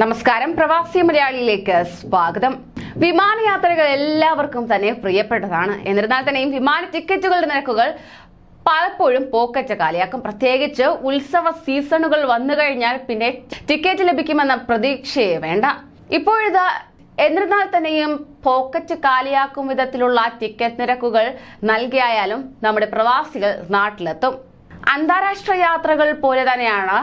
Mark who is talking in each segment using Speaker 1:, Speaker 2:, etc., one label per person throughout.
Speaker 1: നമസ്കാരം. പ്രവാസി മലയാളിയിലേക്ക് സ്വാഗതം. വിമാനയാത്രകൾ എല്ലാവർക്കും തന്നെ പ്രിയപ്പെട്ടതാണ്. എന്നിരുന്നാൽ തന്നെയും വിമാന ടിക്കറ്റുകളുടെ നിരക്കുകൾ പലപ്പോഴും പോക്കറ്റ് കാലിയാക്കും. പ്രത്യേകിച്ച് ഉത്സവ സീസണുകൾ വന്നു കഴിഞ്ഞാൽ പിന്നെ ടിക്കറ്റ് ലഭിക്കുമെന്ന പ്രതീക്ഷയെ വേണ്ട. ഇപ്പോഴിതാ എന്നിരുന്നാൽ തന്നെയും പോക്കറ്റ് കാലിയാക്കും വിധത്തിലുള്ള ടിക്കറ്റ് നിരക്കുകൾ നൽകിയായാലും നമ്മുടെ പ്രവാസികൾ നാട്ടിലെത്തും. അന്താരാഷ്ട്ര യാത്രകൾ പോലെ തന്നെയാണ്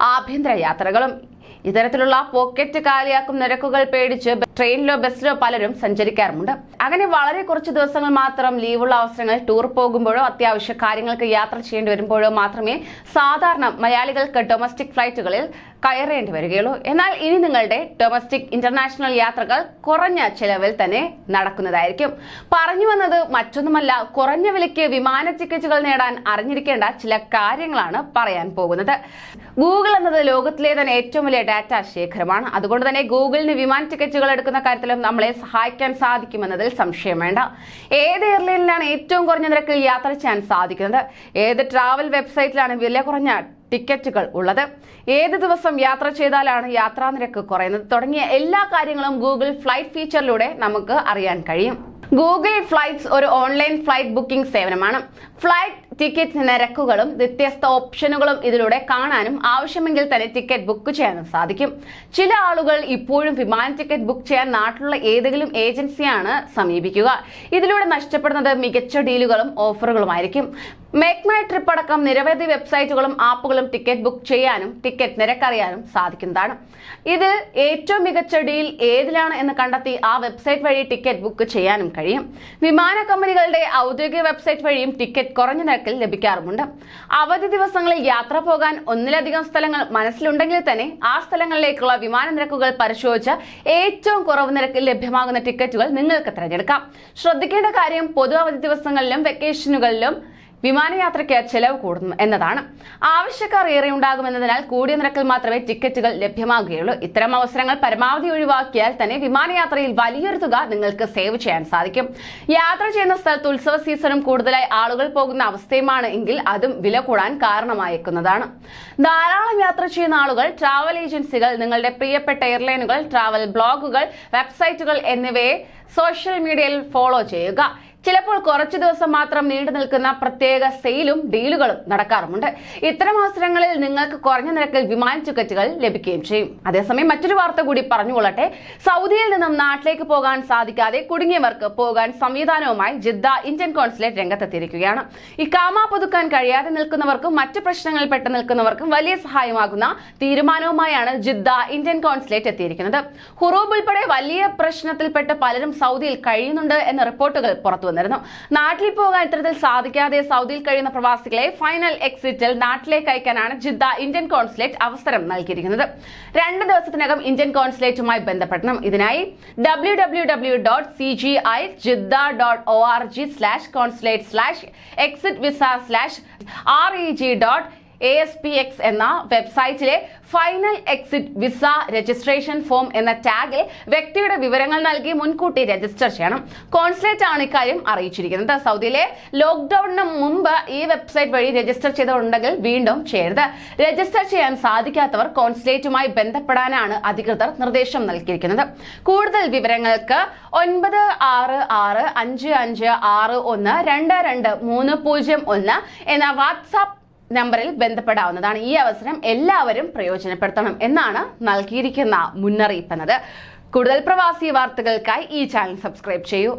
Speaker 1: ആഭ്യന്തര യാത്രകളും. ഇത്തരത്തിലുള്ള പോക്കറ്റ് കാലിയാക്കും നിരക്കുകൾ പേടിച്ച് ട്രെയിനിലോ ബസ്സിലോ പലരും സഞ്ചരിക്കാറുമുണ്ട്. അങ്ങനെ വളരെ കുറച്ച് ദിവസങ്ങൾ മാത്രം ലീവുള്ള അവസരങ്ങളിൽ ടൂർ പോകുമ്പോഴോ അത്യാവശ്യ കാര്യങ്ങൾക്ക് യാത്ര ചെയ്യേണ്ടി വരുമ്പോഴോ മാത്രമേ സാധാരണ മലയാളികൾക്ക് ഡൊമസ്റ്റിക് ഫ്ലൈറ്റുകളിൽ കയറേണ്ടി വരികയുള്ളൂ. എന്നാൽ ഇനി നിങ്ങളുടെ ഡൊമസ്റ്റിക് ഇന്റർനാഷണൽ യാത്രകൾ കുറഞ്ഞ ചെലവിൽ തന്നെ നടക്കുന്നതായിരിക്കും. പറഞ്ഞു വന്നത് മറ്റൊന്നുമല്ല കുറഞ്ഞ വിലയ്ക്ക് വിമാന ടിക്കറ്റുകൾ നേടാൻ അറിഞ്ഞിരിക്കേണ്ട ചില കാര്യങ്ങളാണ് പറയാൻ പോകുന്നത്. ഗൂഗിൾ എന്നത് ലോകത്തിലെ തന്നെ ഏറ്റവും വലിയ ഡാറ്റ ശേഖരമാണ്. അതുകൊണ്ട് തന്നെ ഗൂഗിളിന് വിമാന ടിക്കറ്റുകൾ എടുക്കുന്ന കാര്യത്തിലും നമ്മളെ സഹായിക്കാൻ സാധിക്കുമെന്നതിൽ സംശയം വേണ്ട. ഏത് എയർലൈനിലാണ് ഏറ്റവും കുറഞ്ഞ നിരക്കിൽ യാത്ര ചെയ്യാൻ സാധിക്കുന്നത്? ഏത് ട്രാവൽ വെബ്സൈറ്റിലാണ് വില കുറഞ്ഞ ടിക്കറ്റുകൾ ഉള്ളത്? ഏത് ദിവസം യാത്ര ചെയ്താലാണ് യാത്രാ നിരക്ക് കുറയുന്നത്? തുടങ്ങിയ എല്ലാ കാര്യങ്ങളും ഗൂഗിൾ ഫ്ലൈറ്റ് ഫീച്ചറിലൂടെ നമുക്ക് അറിയാൻ കഴിയും. ഗൂഗിൾ ഫ്ലൈറ്റ്സ് ഒരു ഓൺലൈൻ ഫ്ലൈറ്റ് ബുക്കിംഗ് സേവനമാണ്. ഫ്ലൈറ്റ് ടിക്കറ്റ് നിരക്കുകളും വ്യത്യസ്ത ഓപ്ഷനുകളും ഇതിലൂടെ കാണാനും ആവശ്യമെങ്കിൽ തന്നെ ടിക്കറ്റ് ബുക്ക് ചെയ്യാനും സാധിക്കും. ചില ആളുകൾ ഇപ്പോഴും വിമാന ടിക്കറ്റ് ബുക്ക് ചെയ്യാൻ നാട്ടിലുള്ള ഏതെങ്കിലും ഏജൻസിയാണ് സമീപിക്കുക. ഇതിലൂടെ നഷ്ടപ്പെടുന്നത് മികച്ച ഡീലുകളും ഓഫറുകളുമായിരിക്കും മേക്ക് മൈ ട്രിപ്പ് അടക്കം നിരവധി വെബ്സൈറ്റുകളും ആപ്പുകളും ടിക്കറ്റ് ബുക്ക് ചെയ്യാനും ടിക്കറ്റ് നിരക്കറിയാനും സാധിക്കുന്നതാണ്. ഇത് ഏറ്റവും മികച്ച ഡീൽ ഏതിലാണ് എന്ന് കണ്ടെത്തി ആ വെബ്സൈറ്റ് വഴി ടിക്കറ്റ് ബുക്ക് ചെയ്യാനും കഴിയും. വിമാന കമ്പനികളുടെ ഔദ്യോഗിക വെബ്സൈറ്റ് വഴിയും ടിക്കറ്റ് കുറഞ്ഞ നിരക്കിൽ ലഭിക്കാറുമുണ്ട്. അവധി ദിവസങ്ങളിൽ യാത്ര പോകാൻ ഒന്നിലധികം സ്ഥലങ്ങൾ മനസ്സിലുണ്ടെങ്കിൽ തന്നെ ആ സ്ഥലങ്ങളിലേക്കുള്ള വിമാന നിരക്കുകൾ പരിശോധിച്ച് ഏറ്റവും കുറവ് നിരക്കിൽ ലഭ്യമാകുന്ന ടിക്കറ്റുകൾ നിങ്ങൾക്ക് തിരഞ്ഞെടുക്കാം. ശ്രദ്ധിക്കേണ്ട കാര്യം പൊതു അവധി ദിവസങ്ങളിലും വെക്കേഷനുകളിലും വിമാനയാത്രയ്ക്ക് ചെലവ് കൂടുന്നു എന്നതാണ്. ആവശ്യക്കാർ ഏറെ ഉണ്ടാകുമെന്നതിനാൽ കൂടിയ നിരക്കിൽ മാത്രമേ ടിക്കറ്റുകൾ ലഭ്യമാകുകയുള്ളൂ. ഇത്തരം അവസരങ്ങൾ പരമാവധി ഒഴിവാക്കിയാൽ തന്നെ വിമാനയാത്രയിൽ വലിയൊരു തുക നിങ്ങൾക്ക് സേവ് ചെയ്യാൻ സാധിക്കും. യാത്ര ചെയ്യുന്ന സ്ഥലത്ത് ഉത്സവ സീസണും കൂടുതലായി ആളുകൾ പോകുന്ന അവസ്ഥയുമാണ് എങ്കിൽ അതും വില കൂടാൻ കാരണമായേക്കുന്നതാണ്. ധാരാളം യാത്ര ചെയ്യുന്ന ആളുകൾ ട്രാവൽ ഏജൻസികൾ നിങ്ങളുടെ പ്രിയപ്പെട്ട എയർലൈനുകൾ ട്രാവൽ ബ്ലോഗുകൾ വെബ്സൈറ്റുകൾ എന്നിവയെ സോഷ്യൽ മീഡിയയിൽ ഫോളോ ചെയ്യുക. ചിലപ്പോൾ കുറച്ചു ദിവസം മാത്രം നീണ്ടു നിൽക്കുന്ന പ്രത്യേക സെയിലും ഡീലുകളും നടക്കാറുമുണ്ട്. ഇത്തരം അവസരങ്ങളിൽ നിങ്ങൾക്ക് കുറഞ്ഞ നിരക്കിൽ വിമാന ടിക്കറ്റുകൾ ലഭിക്കുകയും ചെയ്യും. അതേസമയം മറ്റൊരു വാർത്ത കൂടി പറഞ്ഞുകൊള്ളട്ടെ. സൗദിയിൽ നിന്നും നാട്ടിലേക്ക് പോകാൻ സാധിക്കാതെ കുടുങ്ങിയവർക്ക് പോകാൻ സംവിധാനവുമായി ജിദ്ദ ഇന്ത്യൻ കോൺസുലേറ്റ് രംഗത്തെത്തിയിരിക്കുകയാണ്. ഇക്കാമ പുതുക്കാൻ കഴിയാതെ നിൽക്കുന്നവർക്കും മറ്റു പ്രശ്നങ്ങളിൽ പെട്ട് നിൽക്കുന്നവർക്കും വലിയ സഹായമാകുന്ന തീരുമാനവുമായാണ് ജിദ്ദ ഇന്ത്യൻ കോൺസുലേറ്റ് എത്തിയിരിക്കുന്നത്. ഹുറൂബ് ഉൾപ്പെടെ വലിയ പ്രശ്നത്തിൽപ്പെട്ട് പലരും സൗദിയിൽ കഴിയുന്നുണ്ട് എന്ന റിപ്പോർട്ടുകൾ പുറത്തു വന്നിരുന്നു. നാട്ടിൽ പോകാൻ ഇത്തരത്തിൽ സാധിക്കാതെ സൗദിയിൽ കഴിയുന്ന പ്രവാസികളെ ഫൈനൽ എക്സിറ്റിൽ നാട്ടിലേക്ക് അയക്കാനാണ് ജിദ്ദ ഇന്ത്യൻ കോൺസുലേറ്റ് അവസരം നൽകിയിരിക്കുന്നത്. രണ്ട് ദിവസത്തിനകം ഇന്ത്യൻ കോൺസുലേറ്റുമായി ബന്ധപ്പെടണം. ഇതിനായി W W W dot C G I Jeddah dot O R G slash consulate slash exit visa slash R E G dot A S P X എന്ന വെബ്സൈറ്റിലെ final exit visa registration form എന്ന ടാഗിൽ വ്യക്തിയുടെ വിവരങ്ങൾ നൽകി മുൻകൂട്ടി register ചെയ്യണം. Consulate ആണ് ഇക്കാര്യം അറിയിച്ചിരിക്കുന്നത്. സൗദിയിലെ ലോക്ക്ഡൌണിന് മുമ്പ് ഈ വെബ്സൈറ്റ് വഴി രജിസ്റ്റർ ചെയ്തിട്ടുണ്ടെങ്കിൽ വീണ്ടും ചെയ്യരുത്. രജിസ്റ്റർ ചെയ്യാൻ സാധിക്കാത്തവർ കോൺസുലേറ്റുമായി ബന്ധപ്പെടാനാണ് അധികൃതർ നിർദ്ദേശം നൽകിയിരിക്കുന്നത്. കൂടുതൽ വിവരങ്ങൾക്ക് ഒൻപത് ആറ് ആറ് അഞ്ച് അഞ്ച് ആറ് ഒന്ന് രണ്ട് രണ്ട് മൂന്ന് പൂജ്യം ഒന്ന് എന്ന വാട്സാപ്പ് നമ്പറിൽ ബന്ധപ്പെടാവുന്നതാണ്. ഈ അവസരം എല്ലാവരും പ്രയോജനപ്പെടുത്തണം എന്നാണ് നൽകിയിരിക്കുന്ന മുന്നറിയിപ്പ് എന്നത് കൂടുതൽ പ്രവാസി വാർത്തകൾക്കായി ഈ ചാനൽ സബ്സ്ക്രൈബ് ചെയ്യൂ.